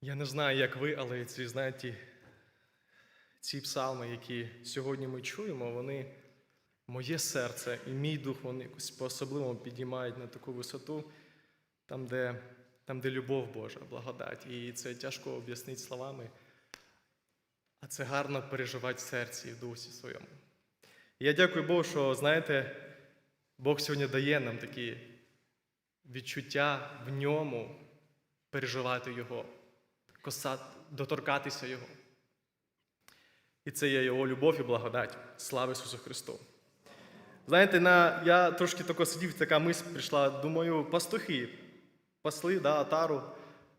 Я не знаю, як ви, але ці, знаєте, ці псалми, які сьогодні ми чуємо, вони моє серце і мій дух, вони якось по-особливому підіймають на таку висоту, там, де, там, де любов Божа, благодать. І це тяжко об'яснити словами, а це гарно переживати в серці і в дусі своєму. Я дякую Богу, що, знаєте, Бог сьогодні дає нам такі відчуття в ньому переживати Його, доторкатися Його. І це є Його любов і благодать. Слава Ісусу Христу. Знаєте, на, я трошки тако сидів, така мисль прийшла, думаю, пастухи пасли да, отару,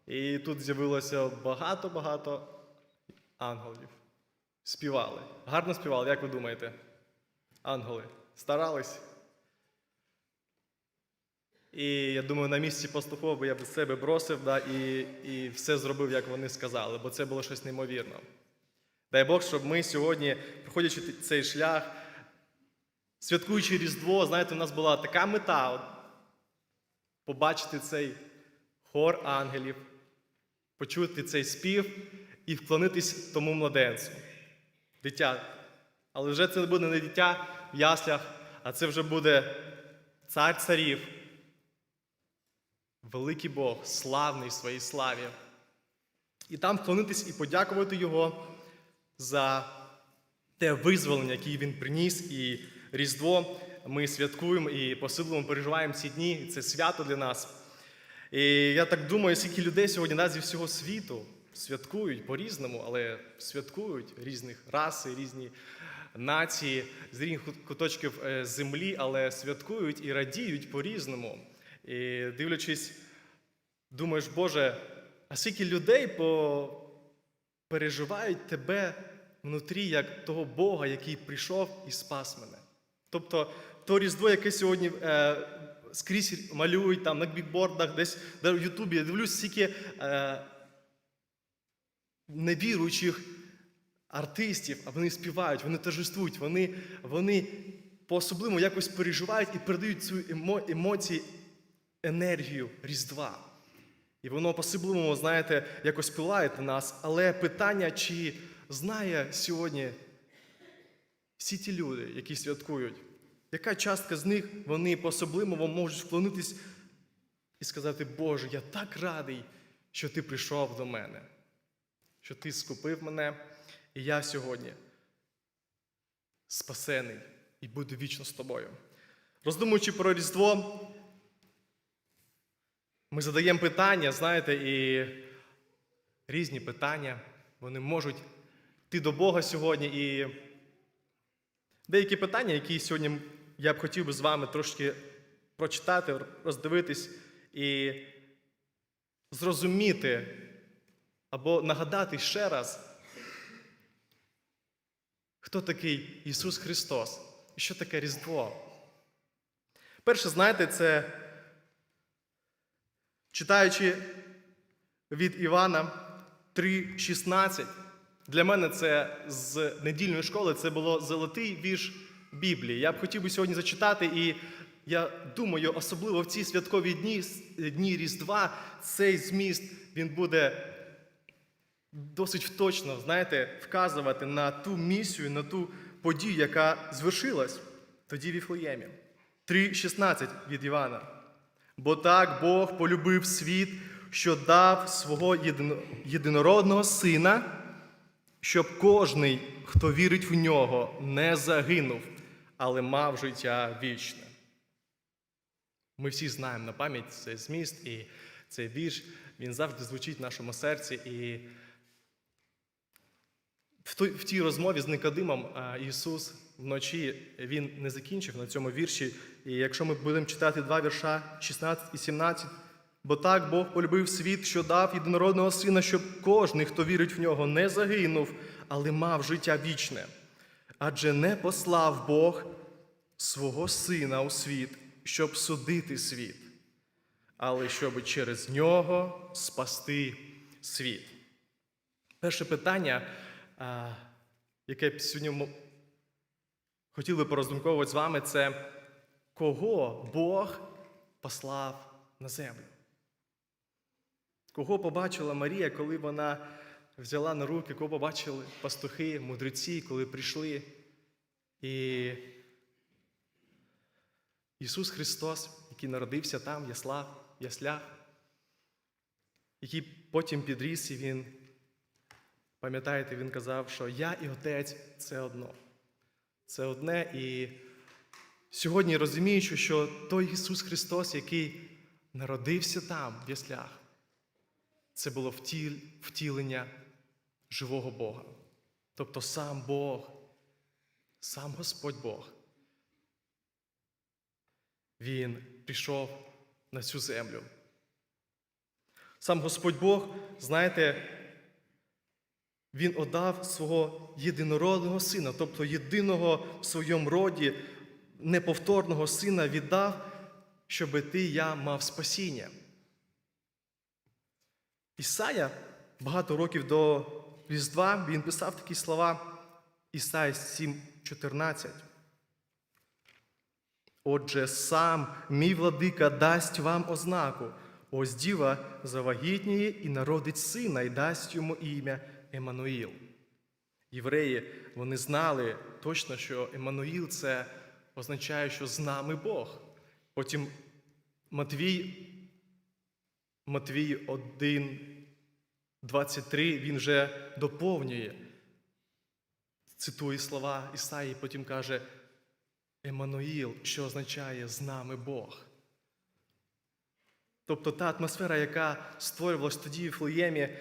і тут з'явилося багато-багато ангелів. Співали. Гарно співали, як ви думаєте? Ангели старались. І я думаю, на місці пастухов би я б себе бросив да, і, і все зробив, як вони сказали, бо це було щось неймовірне. Дай Бог, щоб ми сьогодні, проходячи цей шлях, святкуючи Різдво, знаєте, у нас була така мета от, побачити цей хор ангелів, почути цей спів і вклонитись тому младенцю, дитя. Але вже це буде не дитя в яслях, а це вже буде цар царів, великий Бог, славний в своїй славі. І там вклонитись і подякувати Його за те визволення, яке він приніс, і Різдво ми святкуємо і посилимо переживаємо ці дні. Це свято для нас. І я так думаю, скільки людей сьогодні да, зі всього світу святкують по-різному, але святкують різних раси, різні нації, з різних куточків е, землі, але святкують і радіють по-різному. І дивлячись, думаєш, Боже, а скільки людей по... переживають тебе внутрі, як того Бога, який прийшов і спас мене. Тобто, то Різдво, яке сьогодні е, скрізь малюють там на бікбордах, десь де в Ютубі, я дивлюсь, скільки е, невіруючих артистів, а вони співають, вони торжествують, вони, вони по-особливому якось переживають і передають цю емо, емоції, енергію Різдва. І воно по-особливому, знаєте, якось пилає на нас. Але питання, чи знає сьогодні всі ті люди, які святкують, яка частка з них вони по-особливому можуть вклонитись і сказати, Боже, я так радий, що ти прийшов до мене, що ти скупив мене, і я сьогодні спасений і буду вічно з тобою. Роздумуючи про Різдво, ми задаємо питання, знаєте, і різні питання, вони можуть йти до Бога сьогодні. І деякі питання, які сьогодні я б хотів би з вами трошки прочитати, роздивитись і зрозуміти або нагадати ще раз, хто такий Ісус Христос і що таке Різдво. Перше, знаєте, це читаючи від Івана 3,16, для мене це з недільної школи це було золотий вірш Біблії. Я б хотів би сьогодні зачитати, і я думаю, особливо в ці святкові дні, дні Різдва, цей зміст він буде досить точно, знаєте, вказувати на ту місію, на ту подію, яка звершилась тоді в Іфлеємі. 3,16 від Івана. Бо так Бог полюбив світ, що дав свого єдинородного сина, щоб кожний, хто вірить в нього, не загинув, але мав життя вічне. Ми всі знаємо на пам'ять цей зміст, і цей вірш, він завжди звучить в нашому серці. І в тій розмові з Никодимом Ісус вночі він не закінчив на цьому вірші. І якщо ми будемо читати два вірша 16 і 17, бо так Бог полюбив світ, що дав єдинородного сина, щоб кожний, хто вірить в нього, не загинув, але мав життя вічне. Адже не послав Бог свого сина у світ, щоб судити світ, але щоб через нього спасти світ. Перше питання, яке сьогодні би пороздумковувати з вами, це кого Бог послав на землю? Кого побачила Марія, коли вона взяла на руки, кого побачили пастухи, мудреці, коли прийшли. І Ісус Христос, який народився там, в яслах, яслях, який потім підріс, і Він, пам'ятаєте, Він казав, що я і Отець це одно. Це одне. І сьогодні розуміючи, що той Ісус Христос, який народився там, в яслях, це було втілення живого Бога. Тобто сам Бог, сам Господь Бог. Він прийшов на цю землю. Сам Господь Бог, знаєте, Він отдав свого єдинородного сина, тобто єдиного в своєму роді, неповторного сина віддав, щоби ти я мав спасіння. Ісая багато років до Різдва він писав такі слова Ісая 7,14. Отже, сам мій владика дасть вам ознаку. Ось діва завагітніє і народить сина, і дасть йому ім'я Еммануїл. Євреї вони знали точно, що Еммануїл це означає, що з нами Бог. Потім Матвій, Матвій 1, 23, він вже доповнює, цитує слова Ісаї, потім каже Еммануїл, що означає з нами Бог. Тобто та атмосфера, яка створювалась тоді в Флеємі,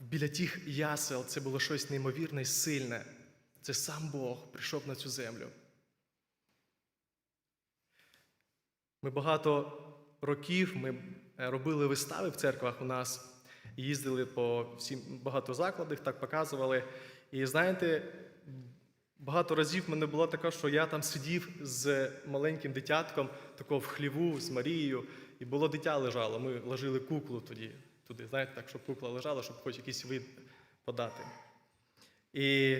біля тих ясел, це було щось неймовірне і сильне. Це сам Бог прийшов на цю землю. Ми багато років ми е, робили вистави в церквах у нас, їздили по всім багато закладах, так показували. І знаєте, багато разів в мене було таке, що я там сидів з маленьким дитятком, такого в хліву, з Марією, і було дитя лежало. Ми ложили куклу тоді, туди, знаєте, так, щоб кукла лежала, щоб хоч якийсь вид подати. І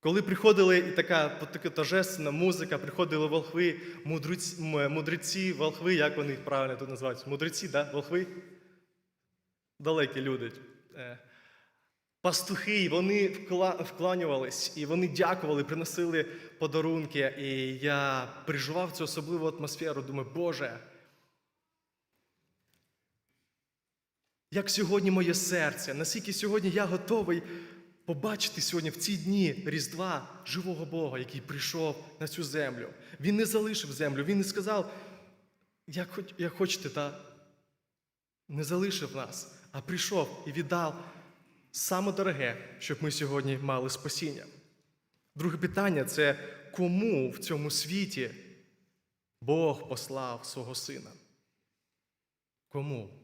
коли приходили і така, торжественна музика, приходили волхви, мудреці, мудреці, волхви, як вони їх правильно тут називаються? Мудреці, да? волхви? Далекі люди. Е, Пастухи, вони вкла- вкланювались, і вони дякували, приносили подарунки. І я переживав цю особливу атмосферу. Думаю, Боже, як сьогодні моє серце, наскільки сьогодні я готовий побачити сьогодні в ці дні Різдва живого Бога, який прийшов на цю землю. Він не залишив землю, він не сказав, як, як хочете, та не залишив нас, а прийшов і віддав саме дороге, щоб ми сьогодні мали спасіння. Друге питання це кому в цьому світі Бог послав свого сина? Кому?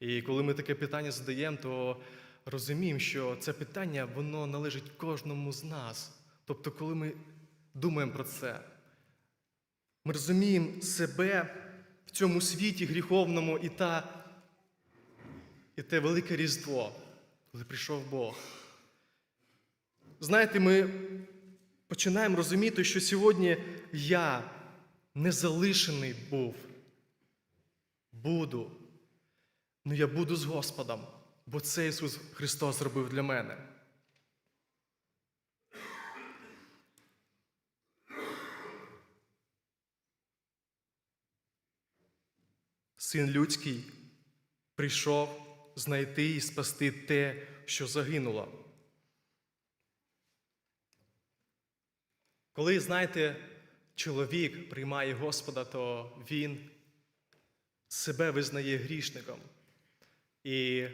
І коли ми таке питання задаємо, то розуміємо, що це питання воно належить кожному з нас. Тобто, коли ми думаємо про це, ми розуміємо себе в цьому світі гріховному і та, і те велике Різдво, коли прийшов Бог. Знаєте, ми починаємо розуміти, що сьогодні я не залишений був, буду. Ну я буду з Господом, бо це Ісус Христос зробив для мене. Син людський прийшов знайти і спасти те, що загинуло. Коли, знаєте, чоловік приймає Господа, то він себе визнає грішником. І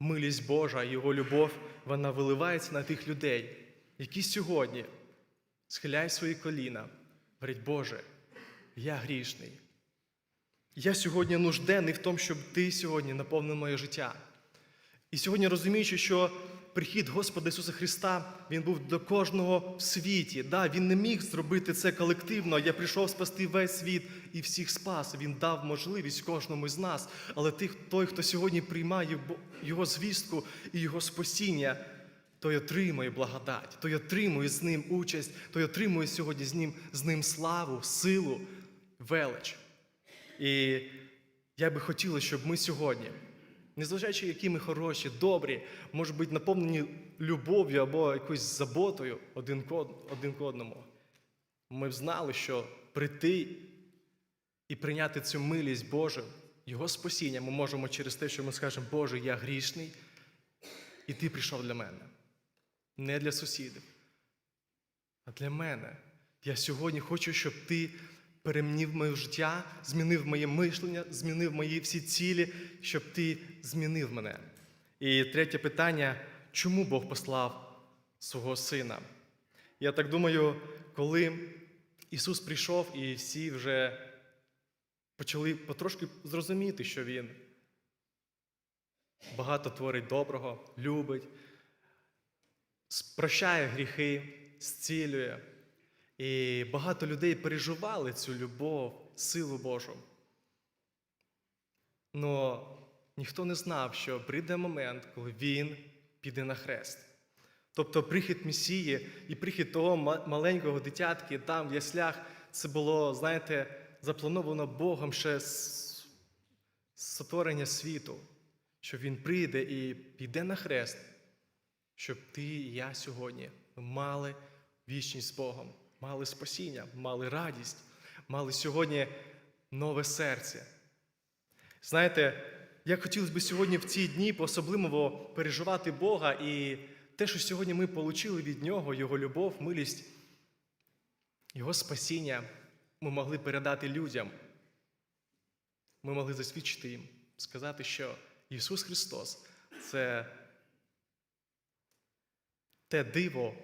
милість Божа, Його любов, вона виливається на тих людей, які сьогодні схиляють свої коліна, говорять, Боже, я грішний. Я сьогодні нужденний в тому, щоб ти сьогодні наповнив моє життя. І сьогодні розуміючи, що прихід Господа Ісуса Христа Він був до кожного в світі. Да, Він не міг зробити це колективно. Я прийшов спасти весь світ і всіх спас. Він дав можливість кожному з нас. Але тих, той, хто сьогодні приймає Його звістку і Його спасіння, той отримує благодать, той отримує з ним участь, той отримує сьогодні з ним, з ним славу, силу, велич. І я би хотіла, щоб ми сьогодні, незважаючи, які ми хороші, добрі, може бути наповнені любов'ю або якоюсь заботою один к одному, ми б знали, що прийти і прийняти цю милість Божу, Його спасіння ми можемо через те, що ми скажемо, Боже, я грішний, і Ти прийшов для мене. Не для сусідів, а для мене. Я сьогодні хочу, щоб ти перемінив моє життя, змінив моє мишлення, змінив мої всі цілі, щоб ти змінив мене. І третє питання: чому Бог послав свого сина? Я так думаю, коли Ісус прийшов і всі вже почали потрошки зрозуміти, що Він багато творить доброго, любить, прощає гріхи, зцілює. І багато людей переживали цю любов, силу Божу. Но ніхто не знав, що прийде момент, коли він піде на хрест. Тобто прихід Месії і прихід того маленького дитятки там, в яслях, це було, знаєте, заплановано Богом ще з сотворення світу, що Він прийде і піде на хрест, щоб ти і я сьогодні мали вічність з Богом, мали спасіння, мали радість, мали сьогодні нове серце. Знаєте, як хотілося б сьогодні в ці дні особливо переживати Бога і те, що сьогодні ми отримали від Нього, Його любов, милість, Його спасіння, ми могли передати людям. Ми могли засвідчити їм, сказати, що Ісус Христос це те диво,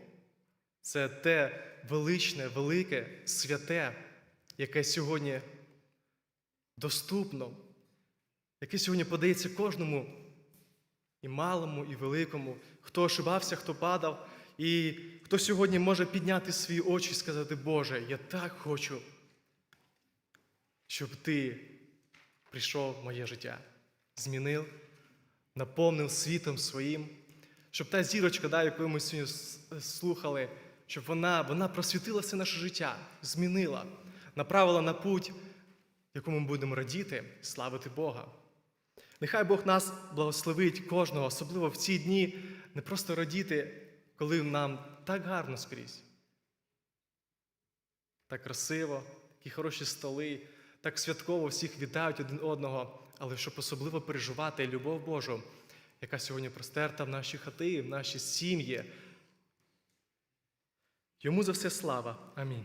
це те величне, велике, святе, яке сьогодні доступно, яке сьогодні подається кожному і малому, і великому, хто ошибався, хто падав, і хто сьогодні може підняти свої очі і сказати, Боже, я так хочу, щоб Ти прийшов в моє життя, змінив, наповнив світом своїм, щоб та зірочка, да, яку ми сьогодні слухали, щоб вона, вона просвітила все наше життя, змінила, направила на путь, якому ми будемо радіти, славити Бога. Нехай Бог нас благословить кожного, особливо в ці дні, не просто радіти, коли нам так гарно скрізь. Так красиво, такі хороші столи, так святково всіх вітають один одного, але щоб особливо переживати любов Божу, яка сьогодні простерта в наші хати, в наші сім'ї. Йому за все слава. Амінь.